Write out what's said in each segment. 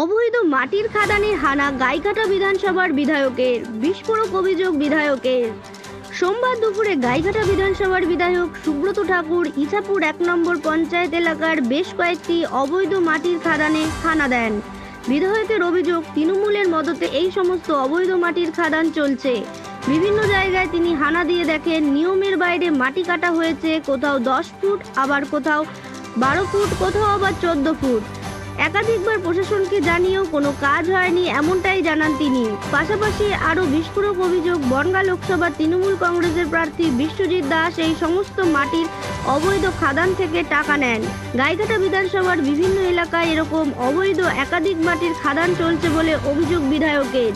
অবৈধ মাটির খাদানে হানা গাইঘাটা বিধানসভার বিধায়কের, বিস্ফোরক অভিযোগ বিধায়কের। সোমবার দুপুরে গাইঘাটা বিধানসভার বিধায়ক সুব্রত ঠাকুর ইছাপুর এক নম্বর পঞ্চায়েত এলাকার বেশ কয়েকটি অবৈধ মাটির খাদানে হানা দেন। বিধায়কের অভিযোগ, তৃণমূলের মদতে এই সমস্ত অবৈধ মাটির খাদান চলছে। বিভিন্ন জায়গায় তিনি হানা দিয়ে দেখেন, নিয়মের বাইরে মাটি কাটা হয়েছে, কোথাও দশ ফুট, আবার কোথাও বারো ফুট, কোথাও আবার চোদ্দ ফুট। একাধিকবার প্রশাসনকে জানিয়েও কোনো কাজ হয়নি এমনটাই জানান তিনি। পাশাপাশি আরও বিস্ফোরক অভিযোগ, বনগা লোকসভার তৃণমূল কংগ্রেসের প্রার্থী বিশ্বজিৎ দাস এই সমস্ত মাটির অবৈধ খাদান থেকে টাকা নেন। গাইঘাটা বিধানসভার বিভিন্ন এলাকায় এরকম অবৈধ একাধিক মাটির খাদান চলছে বলে অভিযোগ বিধায়কের।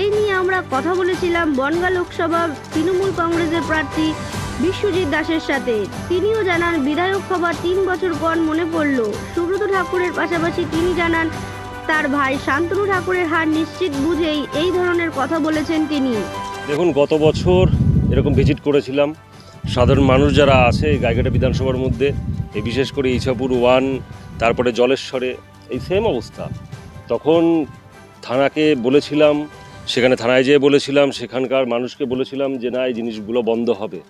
এই নিয়ে আমরা কথা বলেছিলাম বনগা লোকসভা তৃণমূল কংগ্রেসের প্রার্থী বিশ্বজিৎ দাসের সাথে। তিনিও জানান, বিধায়ক হবার তিন বছর পর মনে পড়ল, সুব্রত ঠাকুরের পাশাপাশি তিনি জানান, তার ভাই শান্তনু ঠাকুরের হার নিশ্চিত বুঝেই এই ধরনের কথা বলেছেন তিনি। দেখুন, গত বছর এরকম ভিজিট করেছিলাম। সাধারণ মানুষ যারা আছে গাইঘাটা বিধানসভার মধ্যে এই বিশেষ করে ইছাপুর ওয়ান, তারপরে জলেশ্বরে, এই সেম অবস্থা। তখন থানাকে বলেছিলাম, সেখানে থানায় যেয়ে বলেছিলাম, সেখানকার মানুষকে বলেছিলাম যে, না, এই জিনিসগুলো বন্ধ হবে।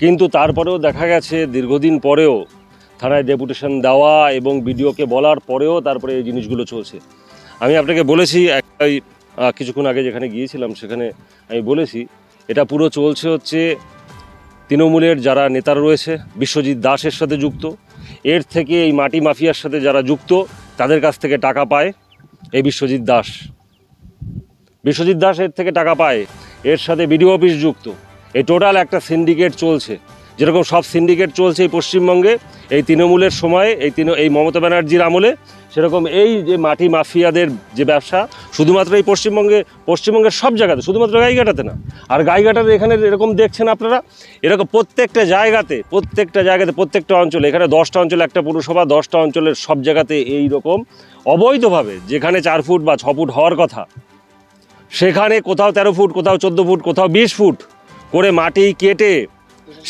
কিন্তু তারপরেও দেখা গেছে দীর্ঘদিন পরেও থানায় ডেপুটেশন দেওয়া এবং বিডিওকে বলার পরেও তারপরে এই জিনিসগুলো চলছে। আমি আপনাকে বলেছি, একটাই কিছুক্ষণ আগে যেখানে গিয়েছিলাম সেখানে আমি বলেছি, এটা পুরো চলছে হচ্ছে তৃণমূলের যারা নেতা রয়েছে, বিশ্বজিৎ দাসের সাথে যুক্ত। এর থেকে এই মাটি মাফিয়ার সাথে যারা যুক্ত, তাদের কাছ থেকে টাকা পায় এই বিশ্বজিৎ দাস। বিশ্বজিৎ দাস এর থেকে টাকা পায়। এর সাথে বিডিও অফিস যুক্ত। এই টোটাল একটা সিন্ডিকেট চলছে। যেরকম সব সিন্ডিকেট চলছে এই পশ্চিমবঙ্গে, এই তৃণমূলের সময়, এই তৃণ, এই মমতা ব্যানার্জির আমলে, সেরকম এই যে মাটি মাফিয়াদের যে ব্যবসা, শুধুমাত্র এই পশ্চিমবঙ্গে, পশ্চিমবঙ্গের সব জায়গাতে, শুধুমাত্র গাইঘাটাতে না, আর গাইঘাটাতে এখানে এরকম দেখছেন আপনারা? এরকম প্রত্যেকটা জায়গাতে প্রত্যেকটা জায়গাতে, প্রত্যেকটা অঞ্চলে, এখানে দশটা অঞ্চলে একটা পুরসভা, দশটা অঞ্চলের সব জায়গাতে এই রকম অবৈধভাবে, যেখানে চার ফুট বা ছ ফুট হওয়ার কথা, সেখানে কোথাও তেরো ফুট, কোথাও চোদ্দ ফুট, কোথাও বিশ ফুট করে মাটি কেটে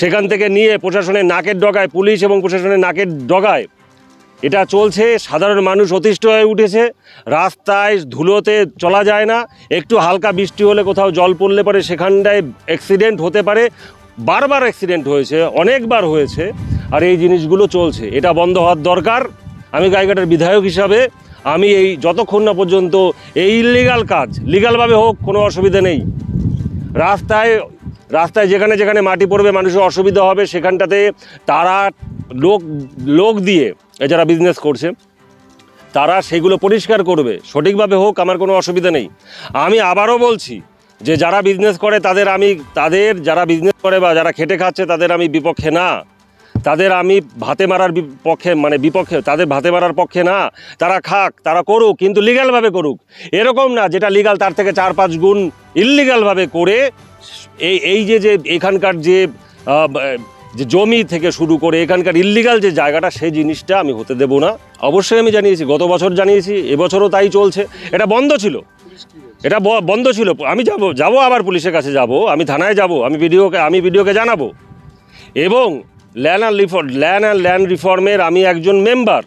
সেখান থেকে নিয়ে প্রশাসনের নাকের ডগায়, পুলিশ এবং প্রশাসনের নাকের ডগায়। এটা চলছে, সাধারণ মানুষ অতিষ্ঠ হয়ে উঠেছে। রাস্তায় ধুলোতে চলা যায় না। একটু হালকা বৃষ্টি হলে কোথাও জল পড়লে পরে সেখানটায় অ্যাক্সিডেন্ট হতে পারে। বারবার অ্যাক্সিডেন্ট হয়েছে, অনেকবার হয়েছে, আর এই জিনিসগুলো চলছে। এটা বন্ধ হওয়ার দরকার। আমি গাইঘাটার বিধায়ক হিসাবে আমি এই যতক্ষণ না পর্যন্ত এই ইলিগাল কাজ লিগালভাবে হোক, কোনো অসুবিধা নেই। রাস্তায় রাস্তায় যেখানে যেখানে মাটি পড়বে, মানুষের অসুবিধা হবে, সেখানটাতে তারা লোক লোক দিয়ে এ যারা বিজনেস করছে, তারা সেগুলো পরিষ্কার করবে। সঠিকভাবে হোক, আমার কোনো অসুবিধা নেই। আমি আবারও বলছি যে যারা বিজনেস করে, তাদের আমি, তাদের যারা বিজনেস করে বা যারা খেটে খাচ্ছে, তাদের আমি বিপক্ষে না। তাদের আমি ভাতে মারার বিপক্ষে মানে বিপক্ষে, তাদের ভাতে মারার পক্ষে না। তারা খাক, তারা করুক, কিন্তু লিগ্যালভাবে করুক। এরকম না যেটা লিগাল তার থেকে চার পাঁচ গুণ ইললিগালভাবে করে এই এই যে যে এখানকার যে যে জমি থেকে শুরু করে এখানকার ইল্লিগাল যে জায়গাটা, সেই জিনিসটা আমি হতে দেব না। অবশ্যই আমি জানিয়েছি, গত বছর জানিয়েছি, এবছরও তাই চলছে। এটা বন্ধ ছিল। এটা বন্ধ ছিল। আমি যাব যাব আবার পুলিশের কাছে যাব। আমি থানায় যাব। আমি ভিডিওকে আমি ভিডিওকে জানাব। এবং land and reform land and land রিফর্মের আমি একজন মেম্বার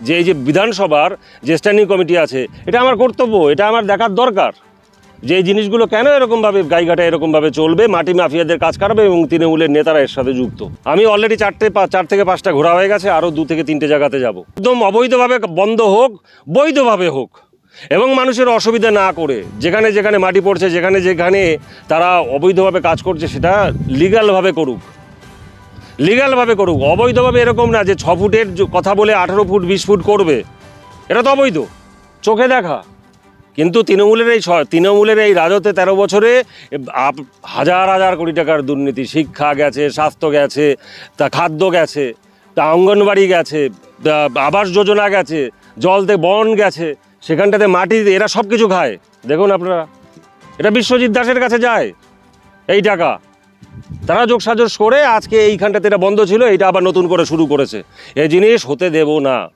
যে এই যে বিধানসভার যে স্ট্যান্ডিং কমিটি আছে, এটা আমার কর্তব্য, এটা আমার দেখার দরকার। যে জিনিসগুলো কেন এরকমভাবে গাইঘাটা এরকমভাবে চলবে, মাটি মাফিয়াদের কাজ করাবে এবং তৃণমূলের নেতারা এর সাথে যুক্ত? আমি অলরেডি চারটে চার থেকে পাঁচটা ঘোরা হয়ে গেছে, আরও দু থেকে তিনটে জায়গাতে যাব। একদম অবৈধভাবে বন্ধ হোক, বৈধভাবে হোক, এবং মানুষের অসুবিধা না করে, যেখানে যেখানে মাটি পড়ছে, যেখানে যেখানে তারা অবৈধভাবে কাজ করছে, সেটা লিগালভাবে করুক। লিগালভাবে করুক। অবৈধভাবে এরকম না যে ছ ফুটের কথা বলে আঠেরো ফুট, বিশ ফুট করবে। এটা তো অবৈধ। চোখে দেখা। কিন্তু তৃণমূলের এই তৃণমূলের এই রাজত্বে তেরো বছরে আপ- হাজার হাজার কোটি টাকার দুর্নীতি, শিক্ষা গেছে, স্বাস্থ্য গেছে, তা খাদ্য গেছে, তা অঙ্গনবাড়ি গেছে আবাস যোজনা গেছে জল থেকে বন গেছে, সেখানটাতে মাটি, এরা সব কিছু খায়। দেখুন আপনারা, এটা বিশ্বজিৎ দাসের কাছে যায়, এই টাকা। তারা যোগ সাজস করে আজকে এইখানটাতে এটা বন্ধ ছিল এটা আবার নতুন করে শুরু করেছে। এই জিনিস হতে দেব না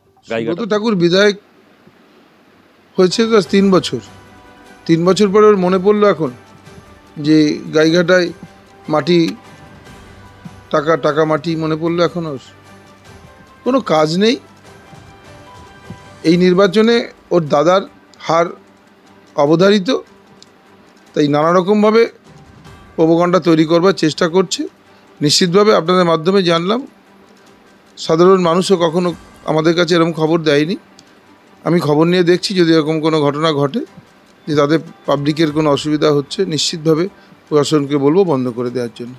ঠাকুর বিধায়ক হয়েছে তিন বছর। তিন বছর পরে ওর মনে পড়ল এখন যে গাইঘাটায় মাটি, টাকা টাকা মাটি মনে পড়ল এখন ওর। কোনো কাজ নেই। এই নির্বাচনে ওর দাদার হার অবধারিত, তাই নানা রকমভাবে তৈরি করবার চেষ্টা করছে। নিশ্চিতভাবে আপনাদের মাধ্যমে জানলাম। সাধারণ মানুষও কখনো আমাদের কাছে এরকম খবর দেয়নি। আমি খবর নিয়ে দেখছি যদি এরকম কোনো ঘটনা ঘটে, যে তাদের পাবলিকের কোনো অসুবিধা হচ্ছে, নিশ্চিতভাবে প্রশাসনকে বলব বন্ধ করে দেওয়ার জন্য।